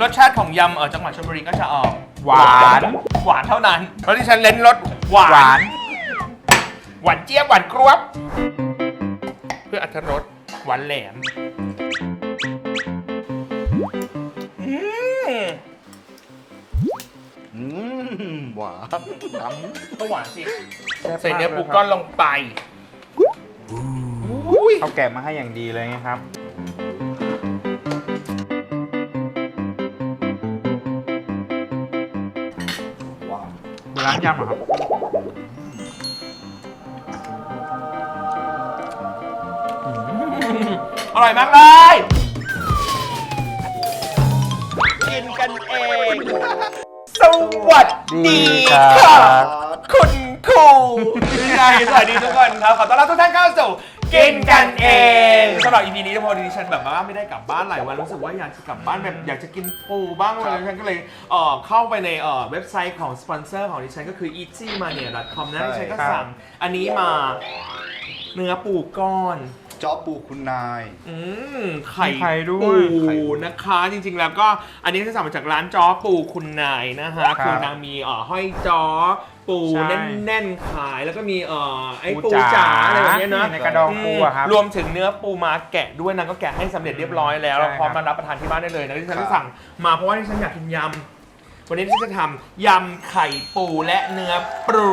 รสชาติของยำเออจังหวัดชลบุรีก็จะออกหวาน หวานเท่านั้น เพราะที่ฉันเล่นรสหวาหวานนหวานเจี๊ยบหวานกรวบ เพื่ออรรถรสหวานแหลมอืมอืมหวานน้ำก็หวานสิใส่เนื้อปูก้อนลงไป อุ้ยเขาแกะมาให้อย่างดีเลยนะครับานร้านยำเหรอครับ อร่อยมากเลย กินกันเอง สวัสดีค่ะ คุณครูยังไงสวัสดีทุกคนครับ ขอต้อนรับทุกท่านเข้าสู่ กินกันเองสำหรับ EP นี้พอดีฉันแบบว่าไม่ได้กลับบ้านหลายวันรู้สึกว่าอยากจะกลับบ้านแบบอยากจะกินปูบ้างเลยฉันก็เลยเอ่อเข้าไปในเอ่อเว็บไซต์ของสปอนเซอร์ของดิฉันก็คือ eatymania.com นะดิฉันก็สั่งอันนี้มาเนื้อปูก้อนจอปูคุณนาย อืมไข่ไข่ด้วยปูนะคะ จริงๆแล้วก็อันนี้จะสั่งมาจากร้านจ้อปูคุณนายนะฮะครับคือนางมีเอ่อห้อยจ้อ ปูใช่ แน่นๆขายแล้วก็มีเอ่อไอ้ปูปูจ๋าจ๋าอะไรแบบเนี้ยเนอะในกระดองปูอะครับ รวมถึงเนื้อปูม้าแกะด้วยนางก็แกะให้สำเร็จเรียบร้อยแล้วใช่เราพร้อมครับมารับประทานที่บ้านได้เลยนะที่ฉันครับได้สั่งมาเพราะว่าที่ฉันอยากกินยำวันนี้ที่ฉันจะทำยำไข่ปูและเนื้อปู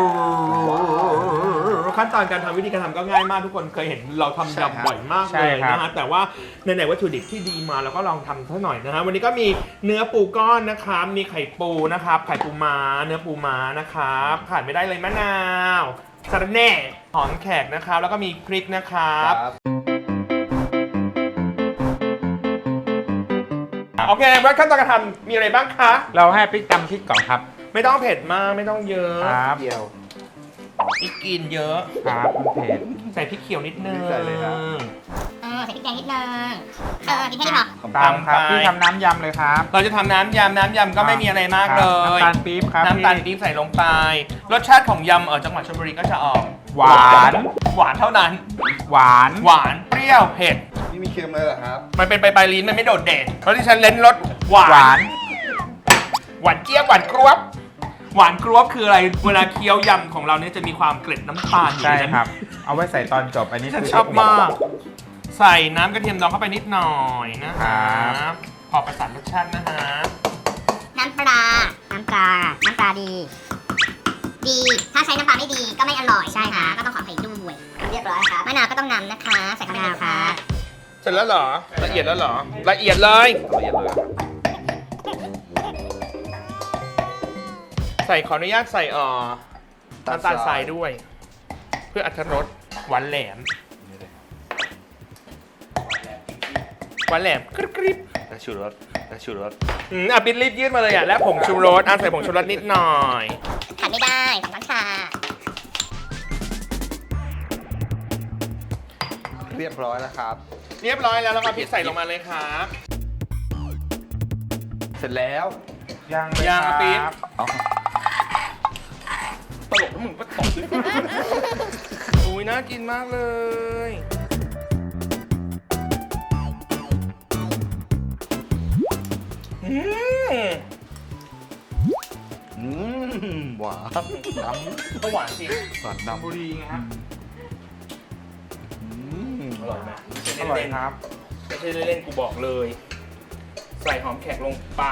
ขั้นตอนการทำวิธีการทำก็ง่ายมากทุกคนเคยเห็นเราทำยำบ่อยมากใช่เลยครับนะฮะแต่ว่าในไหนๆวัตถุดิบที่ดีมาเราก็ลองทำซะหน่อยนะฮะวันนี้ก็มีเนื้อปูก้อนนะครับ มีไข่ปูนะครับ ไข่ปูม้าเนื้อปูม้านะครับขาดไม่ได้เลยมะนาวสะระแหน่หอมแขกนะครับ แล้วก็มีพริกนะครับ โอเคแล้วขั้นตอนการทำมีอะไรบ้างคะ เราให้พริกตำพริกก่อนครับไม่ต้องเผ็ดมากไม่ต้องเยอะ ครับเดียว พริกกินเยอะครับมันเผ็ด ใส่พริกเขียวนิดนึง ใส่เลยครับ เออใส่พริกแดงนิดนึงเออพริกแค่นี้พอตามครับตามไปพี่ทำน้ำยำเลยครับเราจะทำน้ำยำน้ำยำก็ไม่มีอะไรมากเลย น้ำตาลปี๊บครับน้ำตาลพี่ปี๊บใส่ลงไป รสชาติของยำเออจังหวัดชลบุรีก็จะออก หวาน หวานเท่านั้น หวาน หวานเปรี้ยวเผ็ด นี่มีเค็มเลยเหรอครับ มันเป็นไปปลายลิ้นมันไม่โดดเด่นเพราะที่ฉันเล่นรสหวาน หวานหวานเจี๊ยบหวานกรวบ หวานกรวบคืออะไร เวลาเคี้ยวยำของเราเนี่ยจะมีความเกล็ดน้ำตาลอยู่ใช่ในนั้นครับ เอาไว้ใส่ตอนจบอันนี้ฉันคื ชอบมาก ใส่น้ำกระเทียมดองเข้าไปนิดหน่อยนะคครัรับพอประสานรสชาตินะฮะน้ำปลา น้ำปลา น้ำปลาดี ดี ถ้าใช้น้ำปลาไม่ดีก็ไม่อร่อยใช่ค่ะ ก็ต้องขออภัยด้วยเรียบร้อยครับมะนาวก็ต้องนำนะคะ ใส่เข้าไปเลยค่ะ เสร็จแล้วเหรอ ละเอียดแล้วเหรอ ละเอียดเลยละเอียดเลย ใส่ขออนุญาตใส่เอ่อน้ำตาลทรายด้วย เพื่ออรรถรสหวานแหลมหวานแหลมกริบกริบและชูรสและชูรสอืมอะปิดรีบยืดมาเลยอะและผงชูรสอะใส่ผงชูรสนิดหน่อยขาดไม่ได้สองช้อนชาเรียบร้อยแล้วครับ เรียบร้อยแล้วแล้วก็พริกใส่ลงมาเลยครับ เสร็จแล้วย่างเลยย่างคปี๊บรับ เอา ตลกแล้วมึงก็ตบด้วยอุ้ยน่ากินมากเลย อืม อืมหวานน้ำก็หวานสิหวานน้ำน้ำบุรีไงครับอืมอร่อยไหมอร่อยครับไม่ใช่เล่นๆกูบอกเลย ใส่หอมแขกลงไป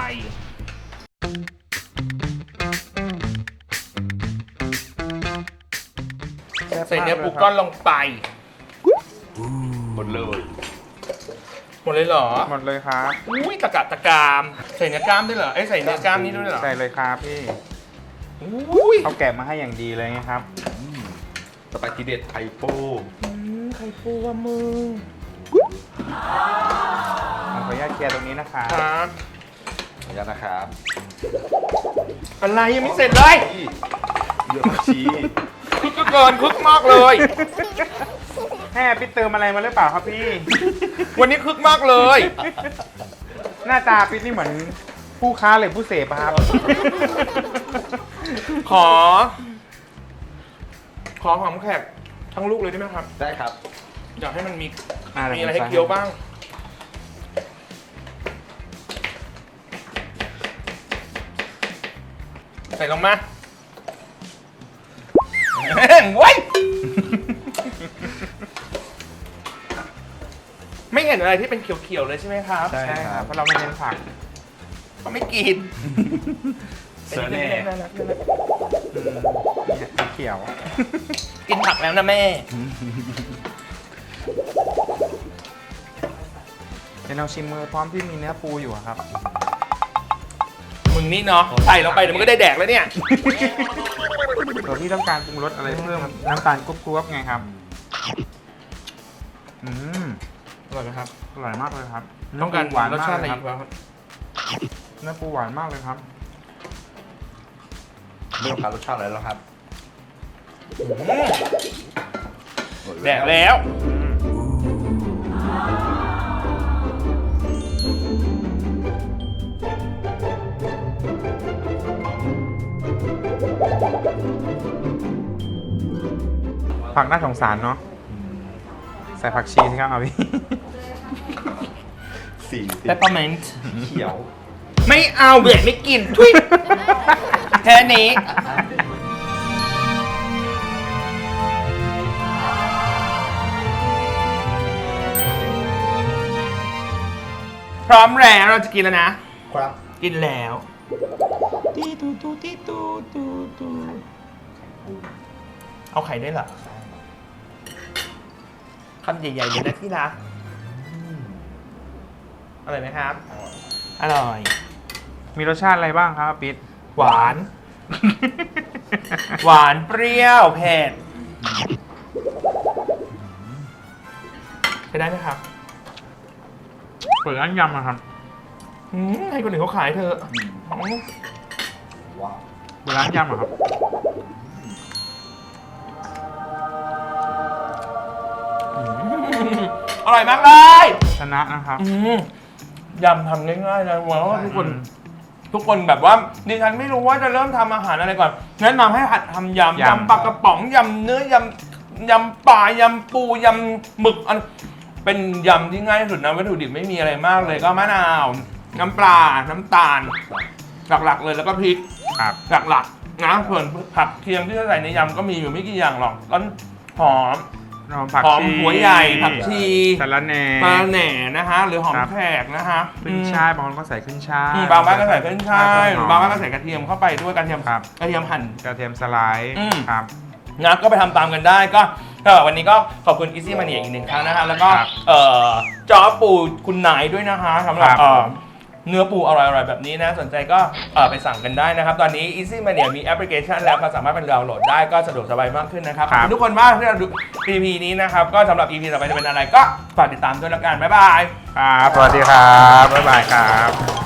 ใส่เนื้อปูก้อนลงไป หมดเลย หมดเลยเหรอ หมดเลยครับ อุ้ยตะกะตะกาม ใส่เนื้อกล้ามด้วยเหรอเอ้ยใส่เนื้อกล้ามนี้ด้วยเหรอ ใส่เลยครับพี่อุ้ยเขาแกะมาให้อย่างดีเลยนะครับต่อไปทีเด็ดไข่ปูอืมไข่ปูว่ามึงผมขออนุญาตเคลียร์ตรงนี้นะครับครับ ขออนุญาตนะครับ อะไรยังไม่เสร็จเลยนี่เยอะผักชีคึกก็ เกินคึกมากเลยแม่พี่เติมอะไรมาหรือเปล่าครับพี่ วันนี้คึกมากเลย หน้าตาพี่นี่เหมือนผู้ค้าหรือผู้เสพอะครับ ขอ ขอหอมแขกทั้งลูกเลยได้ไหมครับ ได้ครับ อยากให้มันมีอะไรมีอะไรให้เคี้ยวบ้าง ใส่ลงมา แม่งไว้ยไม่เห็นอะไรที่เป็นเขียวๆเลยใช่ไหมครับใช่ใช่คครัรับบเพราะเราไม่เน้นผักเขาไม่กินเสือแน่น่ารักน่ารักเนี่ยสีเขียว กินผักแล้วนะแม่เดี๋ยวเราชิมมือพร้อมที่มีเนื้อปูอยู่อะครับ มึงนี่เนาะใส่ลงไปเดี๋ยวมันก็ได้แดกแล้วเนี่ย เผื่อพี่ต้องการปรุงรสอะไรเพิ่มน้ำตาลกรุ๊บๆไงครับ อืมอร่อยไหมครับ อร่อยมากเลยครับต้องการเนื้ปูหวานรสมากชาติเลอะไรยคอีรับกบ้างครับเนื้อปูหวานมากเลยครับไม่ต้องการรสชาติอะไรแล้วครับแดกแล้ว ผักน่าสงสารเนาะใส่ผักชีสิครับเอาพี่ สี่สิบเปปเปอร์เมนต์เขียว ไม่เอาเบื่อไม่กินทุยแค่นี้ พร้อมแล้วเราจะกินแล้วนะ ครับกินแล้วตีตูตูตีตูตูตูเอาไข่ได้เหรอ คำใหญ่ๆเลยนะที่รักอร่อยไหมครับ อร่อย มีรสชาติอะไรบ้างครับปิ๊ดหวาน หวานเปรี้ยวเผ็ดใช้ได้ไหมครับเปิดร้านยำอะครับอืมให้คนอื่นเขาขายเถอะอืมว้าวเปิดร้านยำอะครับ อร่อยมากเลยชนะนะครับ อืมยำทำง่ายๆนะหวังว่าทุกคน ทุกคนแบบว่าดิฉันไม่รู้ว่าจะเริ่มทำอาหารอะไรก่อนแนะนำให้หัดทำยำยำ ยำปลากระป๋องยำเนื้อยำยำปลายำปูยำหมึกอันเป็นยำที่ง่ายที่สุดนะวัตถุดิบไม่มีอะไรมากเลยก็มะนาว น้ำปลา น้ำตาล หลักๆเลยแล้วก็พริก ครับ หลักๆนะส่วนผักเคียงที่จะใส่ในยำก็มีอยู่ไม่กี่อย่างหรอกต้นหอม หอมผักหอมชีหัวใหญ่ผักชีสะระแหน่ปลาแหน่นะฮะหรือหอมครับแขกนะฮะขึ้นช่ายบางคนก็ใส่ขึ้นช่ายอืมบางบ้านก็ใส่ขึ้นช่ายหรือบางบ้านก็ใส่ใส่กระเทียมเข้าไปด้วยกระเทียมครับกระเทียมหั่นกระเทียมสไลด์อืมครับนะก็ไปทำตามกันได้ก็ก็วันนี้ก็ขอบคุณ Easy Mania อีกหนึ่งครั้งนะฮะแล้วก็ครับเอ่อจอปูคุณนายด้วยนะฮะสำหรับครับเอ่อ เนื้อปูอร่อยๆแบบนี้นะ สนใจก็เอ่อไปสั่งกันได้นะครับ ตอนนี้ Easy Mania มีแอปพลิเคชันแล้วก็สามารถเป็นดาวน์โหลดได้ก็สะดวกสบายมากขึ้นนะครับขอบคุณทุกคนมากที่เราดู EP นี้นะครับ ก็สำหรับ EP ต่อไปจะเป็นอะไรก็ฝากติดตามด้วยละกันบ๊ายบาย ครับ สวัสดีครับ บ๊ายบายครับ